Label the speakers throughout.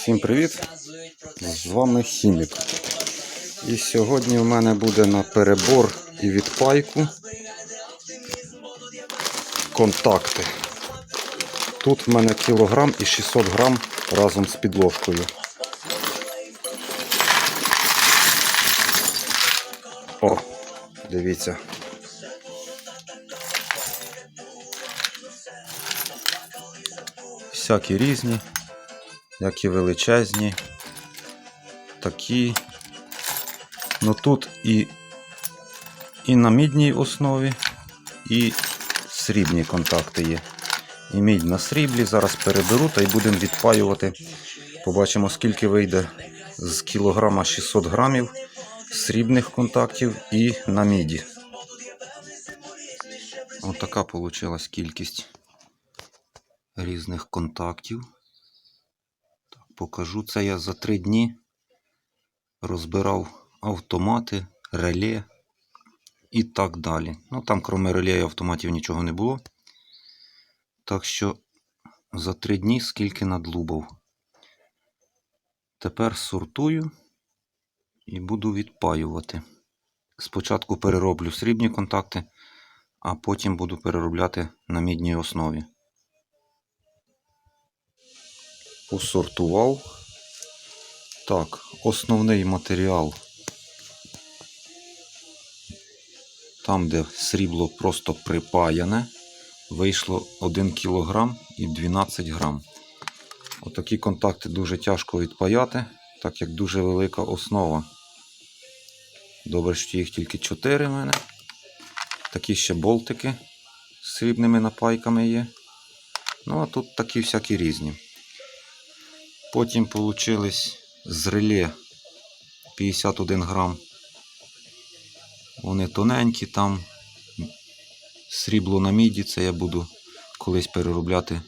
Speaker 1: Всім привіт! З вами Хімік. І сьогодні в мене буде на перебор і відпайку контакти. Тут в мене кілограм і 600 грам разом з підложкою. О, дивіться. Всякі різні, як і величезні, такі. Ну тут і, і на мідній основі, і срібні контакти є. І мідь на сріблі. Зараз переберу та й будемо відпаювати. Побачимо, скільки вийде з кілограма 600 грамів срібних контактів і на міді. Отака вийшла кількість різних контактів. Покажу це я за три дні розбирав автомати, реле і так далі. Ну там, крім реле і автоматів, нічого не було. Так що за три дні скільки надлубав. Тепер сортую і буду відпаювати. Спочатку перероблю срібні контакти, а потім буду переробляти на мідній основі. Посортував. Так, основний матеріал. Там, де срібло просто припаяне, вийшло 1 кг і 12 грам. Отакі контакти дуже тяжко відпаяти, так як дуже велика основа. Добре, що їх тільки 4 в мене. Такі ще болтики з срібними напайками є. Ну, а тут такі всякі різні. Потім получились з реле 51 грам. Вони тоненькі, там срібло на міді, це я буду колись переробляти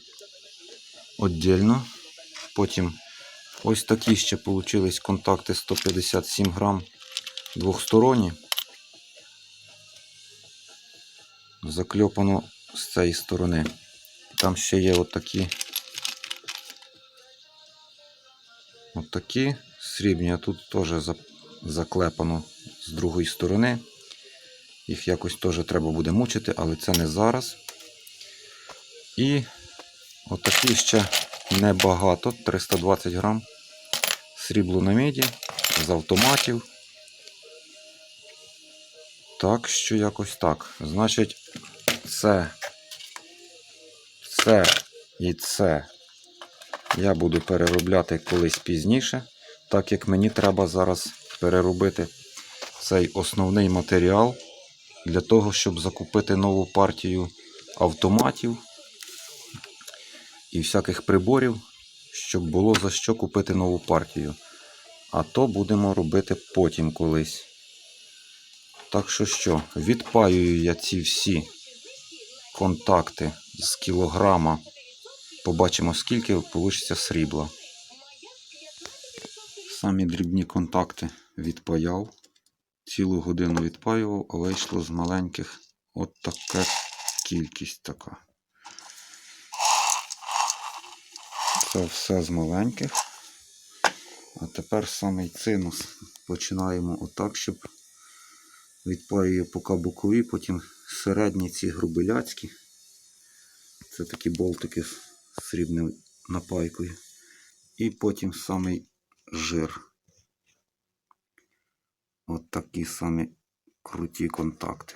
Speaker 1: віддільно. Потім ось такі ще получились контакти 157 грам двохсторонні. Закльопано з цієї сторони. Там ще є отакі. Отакі срібні, а тут теж заклепано з другої сторони. Їх якось теж треба буде мучити, але це не зараз. І отакі ще небагато, 320 грам. Срібло на міді з автоматів. Так що якось так. Значить, це, це і це я буду переробляти колись пізніше, так як мені треба зараз переробити цей основний матеріал для того, щоб закупити нову партію автоматів і всяких приборів, щоб було за що купити нову партію. А то будемо робити потім колись. Так що що, відпаюю я ці всі контакти з кілограма. Побачимо, скільки вийде срібла. Самі дрібні контакти відпаяв. Цілу годину відпаював, а вийшло з маленьких от така кількість така. Це все з маленьких. А тепер самий цинус. Починаємо отак, щоб відпаюю поки бокові, потім середні ці грубиляцькі. Це такі болтики з срібною напайкою. І потім самий жир. От такі самі круті контакти.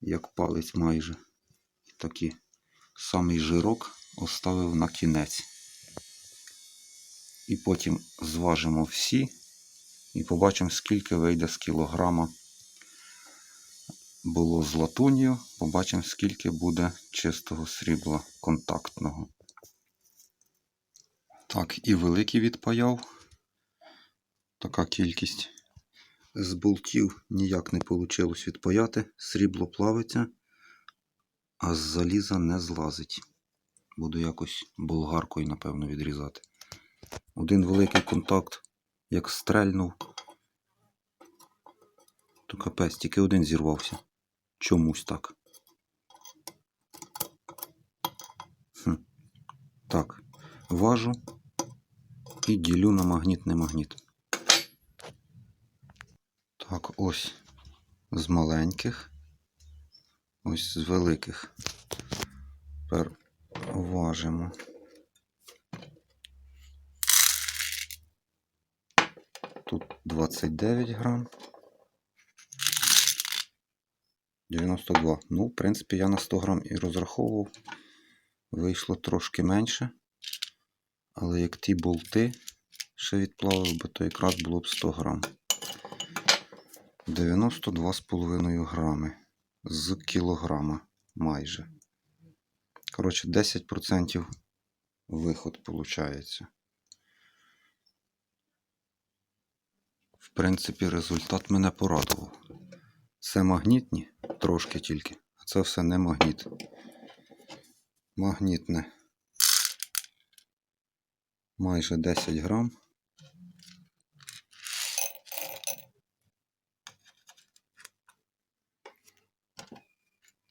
Speaker 1: Як палець майже. Такі самий жирок оставив на кінець. І потім зважимо всі і побачимо, скільки вийде з кілограма було з латунью. Побачимо, скільки буде чистого срібла контактного. Так, і великий відпаяв. Така кількість. З болтів ніяк не вийшло відпаяти. Срібло плавиться, а з заліза не злазить. Буду якось болгаркою, напевно, відрізати. Один великий контакт, як стрельнув, то капець, тільки один зірвався. Чомусь так. Хм. Так, важу І ділю на магніт, не магніт. Так, ось з маленьких, ось з великих. Тепер важимо. Тут 29 грам. 92. Ну, в принципі, я на 100 грам і розраховував. Вийшло трошки менше. Але як ті болти ще відплавив би, то якраз було б 100 грам. 92,5 грами з кілограма майже. Коротше, 10% виход виходить. В принципі, результат мене порадував. Це магнітні, трошки тільки, а це все не магніт. Магнітне. Майже 10 грам.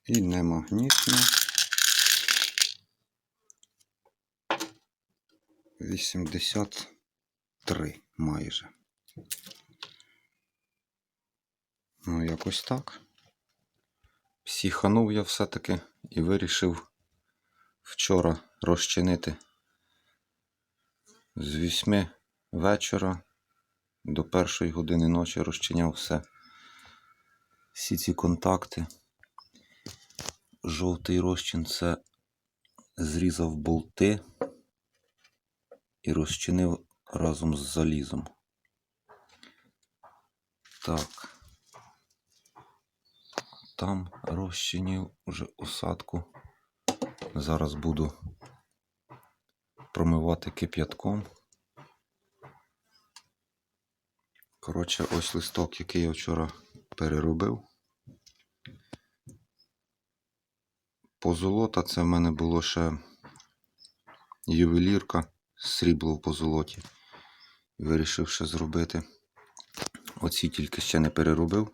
Speaker 1: І немагнітне. 83 майже. Ну, якось так. Психанув я все-таки і вирішив вчора розчинити з 8 вечора до першої години ночі розчиняв все. Всі ці контакти. Жовтий розчин це зрізав болти і розчинив разом з залізом. Так. Там розчинив вже осадку. Зараз буду промивати кип'ятком. Коротше, ось листок, який я вчора переробив. Позолота це в мене було ще ювелірка, срібло в позолоті. Вирішив ще зробити. Оці тільки ще не переробив.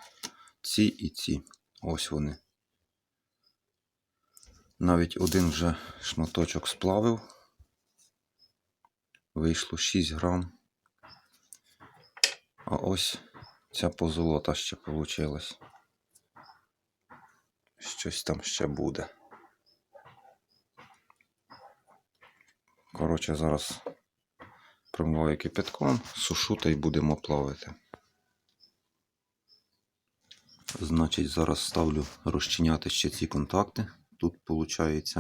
Speaker 1: Ці і ці. Ось вони. Навіть один вже шматочок сплавив. Вийшло 6 грам. А ось ця позолота ще вийшла. Щось там ще буде. Коротше, зараз промиваю кипятком, сушу та й будемо плавити. Значить, зараз ставлю розчиняти ще ці контакти. Тут виходить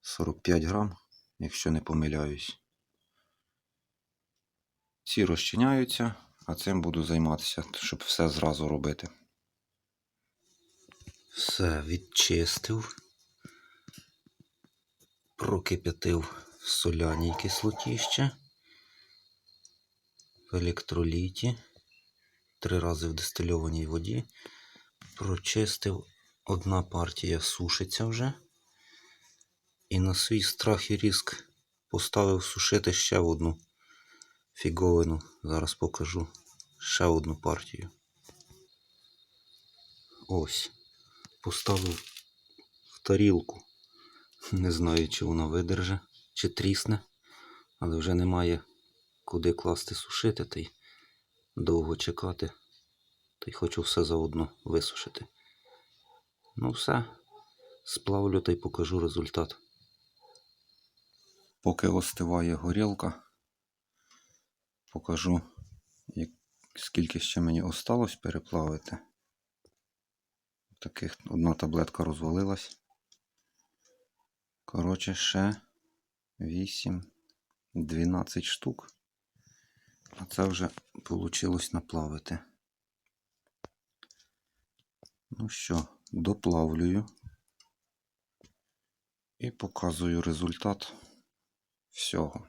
Speaker 1: 45 грам, якщо не помиляюсь. Ці розчиняються, а цим буду займатися, щоб все зразу робити. Все відчистив, прокип'ятив в соляній кислоті ще, в електроліті, три рази в дистильованій воді. Прочистив, одна партія сушиться вже. І на свій страх і різк поставив сушити ще одну фіговину. Зараз покажу ще одну партію. Ось. Поставив в тарілку. Не знаю, чи вона видерже, чи трісне, але вже немає куди класти сушити, та й довго чекати. Та й хочу все заодно висушити. Ну все, сплавлю та й покажу результат. Поки остиває горілка, покажу, як, скільки ще мені осталось переплавити. Таких одна таблетка розвалилась. Коротше, ще 8, 12 штук. А це вже вийшло наплавити. Ну що, доплавлюю і показую результат всього.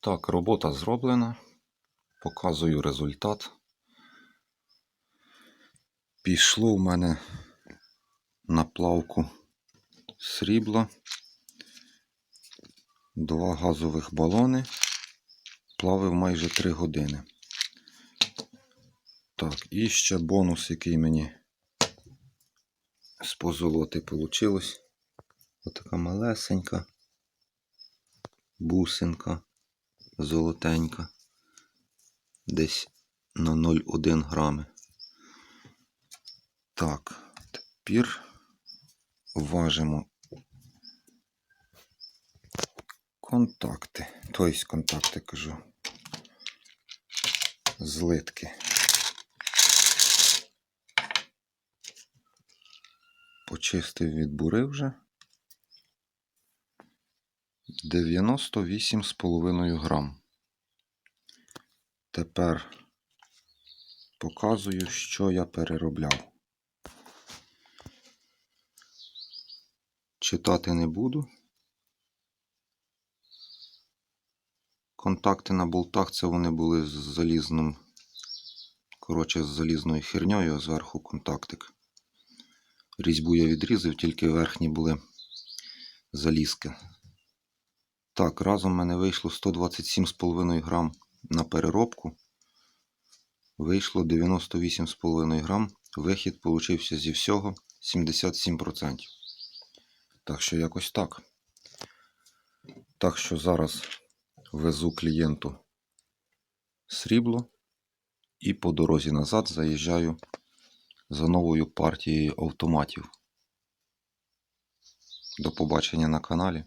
Speaker 1: Так, робота зроблена. Показую результат. Пішло в мене на плавку срібла, два газових балони. Плавив майже 3 години. Так, і ще бонус, який мені з позолоти вийшло. Отака малесенька. бусинка золотенька. Десь на 0,1 грами. Так, тепер важимо контакти. Тобто контакти кажу. Злитки. Почистив від бури вже. 98,5 грам. Тепер показую, що я переробляв. Читати не буду. Контакти на болтах це вони були з залізним. Коротше, з залізною херньою, зверху контактик. Різьбу я відрізав, тільки верхні були залізки. Так, разом в мене вийшло 127,5 грам на переробку. Вийшло 98,5 грам. Вихід получився зі всього 77%. Так що якось так. Так що зараз везу клієнту срібло і по дорозі назад заїжджаю за новою партією автоматів. До побачення на каналі.